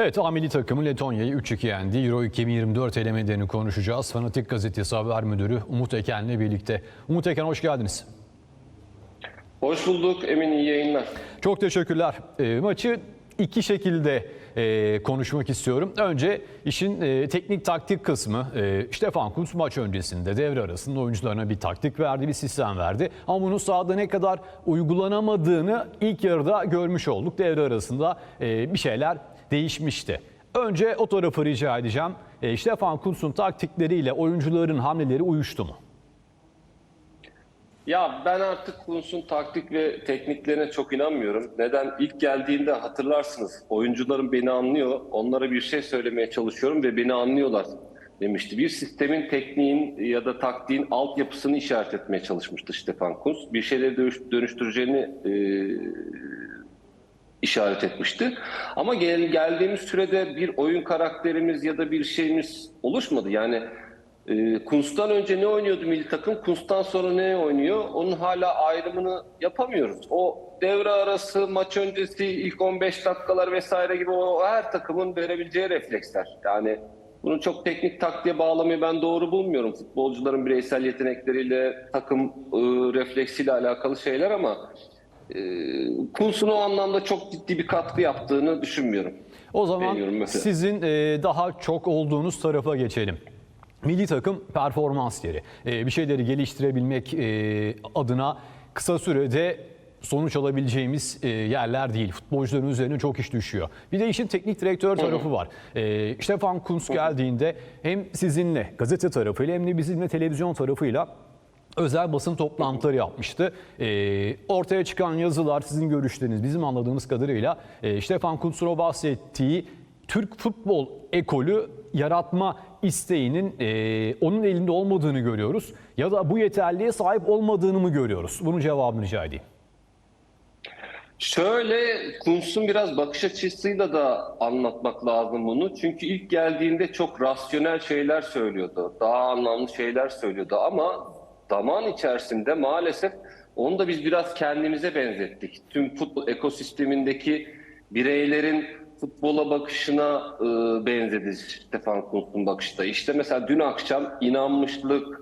Evet, A milli takımı Letonya'yı 3-2 yendi. Euro 2024 elemelerini konuşacağız. Fanatik Gazetesi Haber Müdürü Umut Eken'le birlikte. Umut Eken hoş geldiniz. Hoş bulduk Emin iyi yayınlar. Çok teşekkürler. E, maçı iki şekilde e, konuşmak istiyorum. Önce işin e, teknik taktik kısmı. E, Stefan Kuntz maç öncesinde devre arasında oyuncularına bir taktik verdi, bir sistem verdi. Ama bunun sahada ne kadar uygulanamadığını ilk yarıda görmüş olduk. Devre arasında e, bir şeyler değişmişti. Önce o tarafı rica edeceğim. E, Stefan Kuntz'un taktikleriyle oyuncuların hamleleri uyuştu mu? Ya ben artık Kuntz'un taktik ve tekniklerine çok inanmıyorum. Neden? İlk geldiğinde hatırlarsınız oyuncularım beni anlıyor. Onlara bir şey söylemeye çalışıyorum ve beni anlıyorlar demişti. Bir sistemin tekniğin ya da taktiğin altyapısını işaret etmeye çalışmıştı Stefan Kuntz. Bir şeyleri dönüş- dönüştüreceğini e, işaret etmişti. Ama gel, geldiğimiz sürede bir oyun karakterimiz ya da bir şeyimiz oluşmadı. Yani e, Kuntz'tan önce ne oynuyordu milli takım, Kuntz'tan sonra ne oynuyor? Onun hala ayrımını yapamıyoruz. O devre arası, maç öncesi, ilk 15 dakikalar vesaire gibi o her takımın verebileceği refleksler. Yani bunu çok teknik taktiğe bağlamayı ben doğru bulmuyorum. Futbolcuların bireysel yetenekleriyle, takım e, refleksiyle alakalı şeyler ama e, Kuntz'un o anlamda çok ciddi bir katkı yaptığını düşünmüyorum. O zaman sizin e, daha çok olduğunuz tarafa geçelim. Milli takım performans yeri. E, bir şeyleri geliştirebilmek e, adına kısa sürede sonuç alabileceğimiz yerler değil. Futbolcuların üzerine çok iş düşüyor. Bir de işin teknik direktör tarafı var. Stefan Kuntz geldiğinde hem sizinle gazete tarafıyla hem de bizimle televizyon tarafıyla özel basın toplantıları yapmıştı. Ee, ortaya çıkan yazılar, sizin görüşleriniz, bizim anladığımız kadarıyla e, Stefan Kuntz'un bahsettiği Türk futbol ekolü yaratma isteğinin e, onun elinde olmadığını görüyoruz. Ya da bu yeterliğe sahip olmadığını mı görüyoruz? Bunun cevabını rica edeyim. Şöyle Kuntz'un biraz bakış açısıyla da anlatmak lazım bunu. Çünkü ilk geldiğinde çok rasyonel şeyler söylüyordu. Daha anlamlı şeyler söylüyordu ama zaman içerisinde maalesef onu da biz biraz kendimize benzettik. Tüm futbol ekosistemindeki bireylerin futbola bakışına e, benzedi Stefan Kuntz'un bakışta. İşte mesela dün akşam inanmışlık,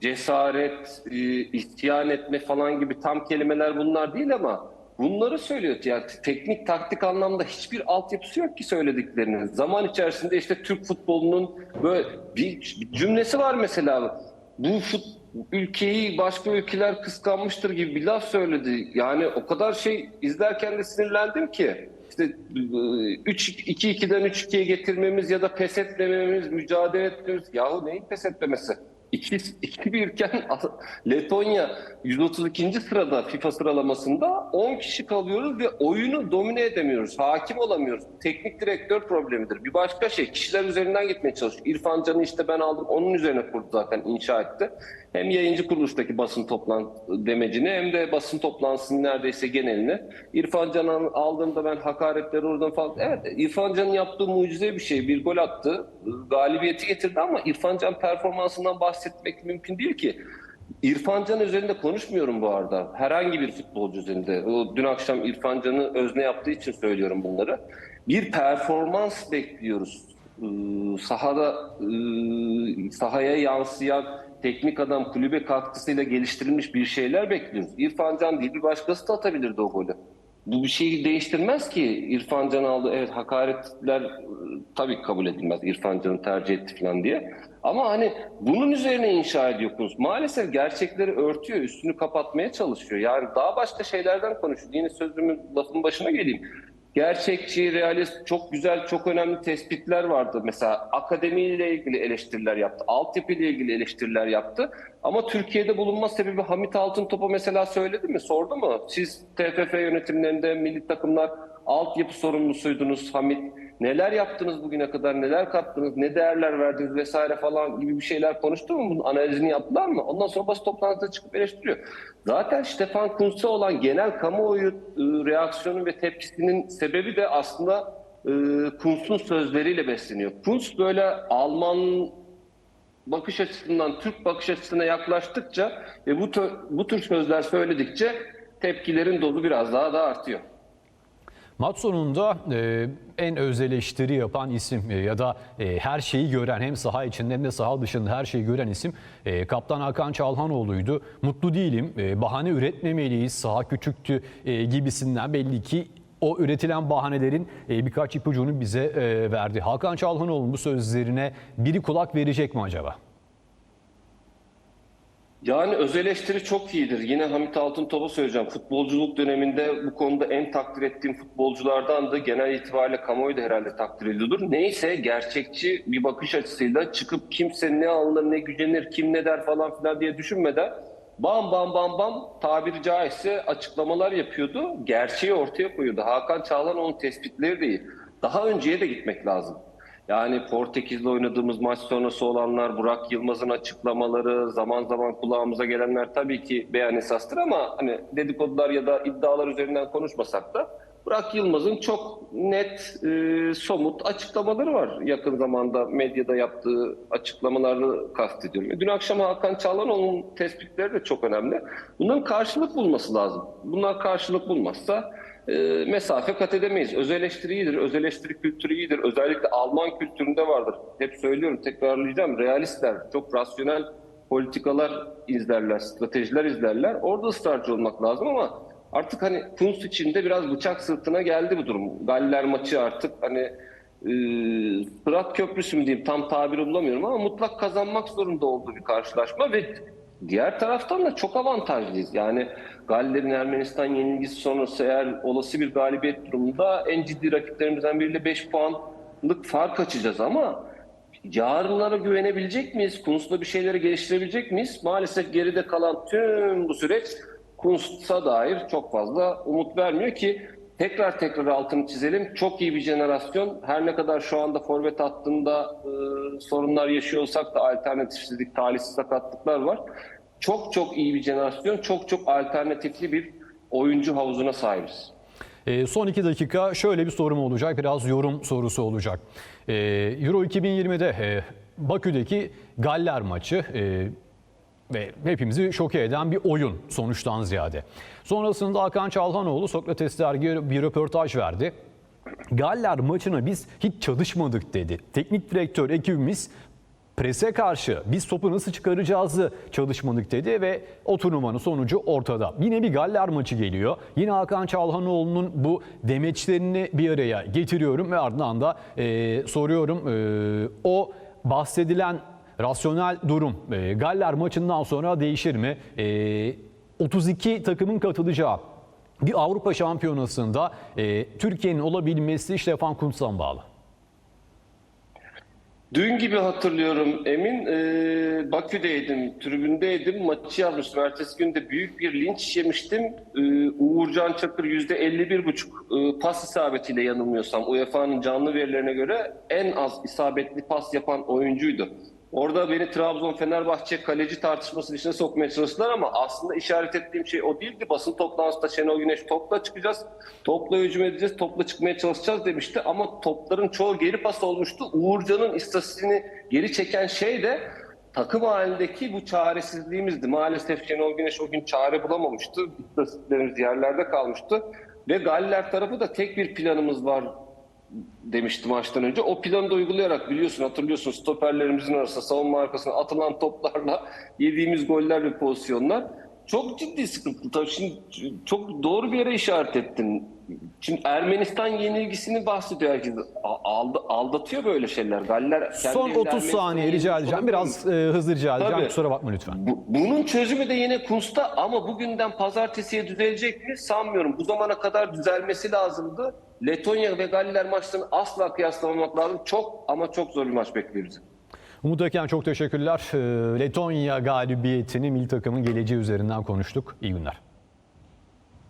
cesaret, e, isyan etme falan gibi tam kelimeler bunlar değil ama bunları söylüyor. Yani teknik taktik anlamda hiçbir altyapısı yok ki söylediklerinin. Zaman içerisinde işte Türk futbolunun böyle bir cümlesi var mesela. Bu fut, ülkeyi başka ülkeler kıskanmıştır gibi bir laf söyledi. Yani o kadar şey izlerken de sinirlendim ki. İşte 3-2-2'den 3-2'ye getirmemiz ya da pes etmememiz, mücadele etmemiz. Yahu neyin pes etmemesi? 2-1 iken Letonya 132. sırada FIFA sıralamasında 10 kişi kalıyoruz ve oyunu domine edemiyoruz. Hakim olamıyoruz. Teknik direktör problemidir. Bir başka şey kişiler üzerinden gitmeye çalışıyor. İrfan Can'ı işte ben aldım. Onun üzerine kurdu zaten inşa etti. Hem yayıncı kuruluştaki basın toplantı demecini hem de basın toplantısının neredeyse genelini. İrfan Can'ı aldığımda ben hakaretleri oradan falan. Evet İrfan Can'ın yaptığı mucize bir şey. Bir gol attı. Galibiyeti getirdi ama İrfan Can performansından bahsetmek mümkün değil ki. İrfan Can üzerinde konuşmuyorum bu arada. Herhangi bir futbolcu üzerinde. O dün akşam İrfan Can'ı özne yaptığı için söylüyorum bunları. Bir performans bekliyoruz. Ee, sahada e, sahaya yansıyan teknik adam kulübe katkısıyla geliştirilmiş bir şeyler bekliyoruz. İrfan Can değil bir başkası da atabilirdi o golü. Bu bir şeyi değiştirmez ki. İrfan Can aldı. Evet hakaretler e, tabii kabul edilmez. İrfan Can'ı tercih etti falan diye. Ama hani bunun üzerine inşa ediyorsunuz. Maalesef gerçekleri örtüyor, üstünü kapatmaya çalışıyor. Yani daha başka şeylerden konuşuyor. Yine sözümün lafın başına geleyim. Gerçekçi, realist, çok güzel, çok önemli tespitler vardı. Mesela akademiyle ilgili eleştiriler yaptı, altyapı ile ilgili eleştiriler yaptı. Ama Türkiye'de bulunma sebebi Hamit Altıntop'a mesela söyledi mi, sordu mu? Siz TFF yönetimlerinde milli takımlar altyapı sorumlusuydunuz Hamit. Neler yaptınız bugüne kadar, neler kattınız, ne değerler verdiniz vesaire falan gibi bir şeyler konuştu mu? Bunun analizini yaptılar mı? Ondan sonra basın toplantıda çıkıp eleştiriyor. Zaten Stefan Kuntz'a olan genel kamuoyu e, reaksiyonu ve tepkisinin sebebi de aslında e, Kuntz'un sözleriyle besleniyor. Kuntz böyle Alman bakış açısından Türk bakış açısına yaklaştıkça ve bu tür, bu tür sözler söyledikçe tepkilerin dozu biraz daha da artıyor. Maç sonunda e, en öz eleştiri yapan isim e, ya da e, her şeyi gören hem saha içinde hem de saha dışında her şeyi gören isim e, Kaptan Hakan Çalhanoğlu'ydu. Mutlu değilim, e, bahane üretmemeliyiz, saha küçüktü e, gibisinden belli ki o üretilen bahanelerin e, birkaç ipucunu bize e, verdi. Hakan Çalhanoğlu'nun bu sözlerine biri kulak verecek mi acaba? Yani öz eleştiri çok iyidir. Yine Hamit Altıntop'a söyleyeceğim. Futbolculuk döneminde bu konuda en takdir ettiğim futbolculardan da genel itibariyle kamuoyu da herhalde takdir ediyordur. Neyse gerçekçi bir bakış açısıyla çıkıp kimse ne alınır ne gücenir kim ne der falan filan diye düşünmeden bam bam bam bam tabiri caizse açıklamalar yapıyordu. Gerçeği ortaya koyuyordu. Hakan Çağlan onun tespitleri değil. Daha önceye de gitmek lazım. Yani Portekiz'le oynadığımız maç sonrası olanlar, Burak Yılmaz'ın açıklamaları, zaman zaman kulağımıza gelenler tabii ki beyan esastır ama hani dedikodular ya da iddialar üzerinden konuşmasak da Burak Yılmaz'ın çok net, e, somut açıklamaları var. Yakın zamanda medyada yaptığı açıklamalarını kastediyorum. Dün akşam Hakan Çağlanoğlu'nun tespitleri de çok önemli. Bunların karşılık bulması lazım. Bunlar karşılık bulmazsa e, mesafe kat edemeyiz. Öz eleştiri iyidir, öz eleştiri kültürü iyidir. Özellikle Alman kültüründe vardır. Hep söylüyorum, tekrarlayacağım. Realistler, çok rasyonel politikalar izlerler, stratejiler izlerler. Orada ısrarcı olmak lazım ama artık hani Kunst içinde biraz bıçak sırtına geldi bu durum. Galler maçı artık hani e, Köprüsü mü diyeyim tam tabiri bulamıyorum ama mutlak kazanmak zorunda olduğu bir karşılaşma ve diğer taraftan da çok avantajlıyız. Yani Galler'in Ermenistan yenilgisi sonrası eğer olası bir galibiyet durumunda en ciddi rakiplerimizden biriyle 5 puanlık fark açacağız ama yarınlara güvenebilecek miyiz? Kunst'la bir şeyleri geliştirebilecek miyiz? Maalesef geride kalan tüm bu süreç Kunst'a dair çok fazla umut vermiyor ki tekrar tekrar altını çizelim. Çok iyi bir jenerasyon. Her ne kadar şu anda forvet hattında e, sorunlar yaşıyor olsak da alternatifsizlik, talihsiz sakatlıklar var. Çok çok iyi bir jenerasyon. Çok çok alternatifli bir oyuncu havuzuna sahibiz. E, son iki dakika şöyle bir sorum olacak. Biraz yorum sorusu olacak. E, Euro 2020'de e, Bakü'deki Galler maçı e, ve hepimizi şoke eden bir oyun sonuçtan ziyade. Sonrasında Hakan Çalhanoğlu Sokrates dergi bir röportaj verdi. Galler maçına biz hiç çalışmadık dedi. Teknik direktör ekibimiz prese karşı biz topu nasıl çıkaracağızı çalışmadık dedi ve o turnuvanın sonucu ortada. Yine bir Galler maçı geliyor. Yine Hakan Çalhanoğlu'nun bu demeçlerini bir araya getiriyorum ve ardından da e, soruyorum e, o bahsedilen rasyonel durum e, Galler maçından sonra değişir mi? E, 32 takımın katılacağı bir Avrupa Şampiyonası'nda e, Türkiye'nin olabilmesi Stefan Kuntz'dan bağlı. Dün gibi hatırlıyorum Emin. Ee, Bakü'deydim, tribündeydim. Maçı yazmıştım. Ertesi gün de büyük bir linç yemiştim. Ee, Uğurcan Çakır %51,5 e, pas isabetiyle yanılmıyorsam UEFA'nın canlı verilerine göre en az isabetli pas yapan oyuncuydu. Orada beni Trabzon Fenerbahçe kaleci tartışmasının içine sokmaya çalıştılar ama aslında işaret ettiğim şey o değildi. Basın toplantısında Şenol Güneş topla çıkacağız, topla hücum edeceğiz, topla çıkmaya çalışacağız demişti. Ama topların çoğu geri pas olmuştu. Uğurcan'ın istatistiğini geri çeken şey de takım halindeki bu çaresizliğimizdi. Maalesef Şenol Güneş o gün çare bulamamıştı. İstatistiklerimiz yerlerde kalmıştı. Ve Galler tarafı da tek bir planımız var demişti maçtan önce. O planı da uygulayarak biliyorsun hatırlıyorsun stoperlerimizin arasında savunma arkasına atılan toplarla yediğimiz goller ve pozisyonlar çok ciddi sıkıntı. Tabii şimdi çok doğru bir yere işaret ettin. Şimdi Ermenistan yenilgisini bahsediyor herkes. Aldı, aldatıyor böyle şeyler. Galler Son evinde 30 Ermenistan saniye rica edeceğim. Biraz e, hızlı rica edeceğim. Tabii. Kusura bakma lütfen. Bu- bunun çözümü de yine Kunst'ta ama bugünden pazartesiye düzelecek mi sanmıyorum. Bu zamana kadar düzelmesi lazımdı. Letonya ve Galler maçlarını asla kıyaslamamak lazım. Çok ama çok zor bir maç bekliyor bizi. Umut Eken çok teşekkürler. E, Letonya galibiyetini milli takımın geleceği üzerinden konuştuk. İyi günler.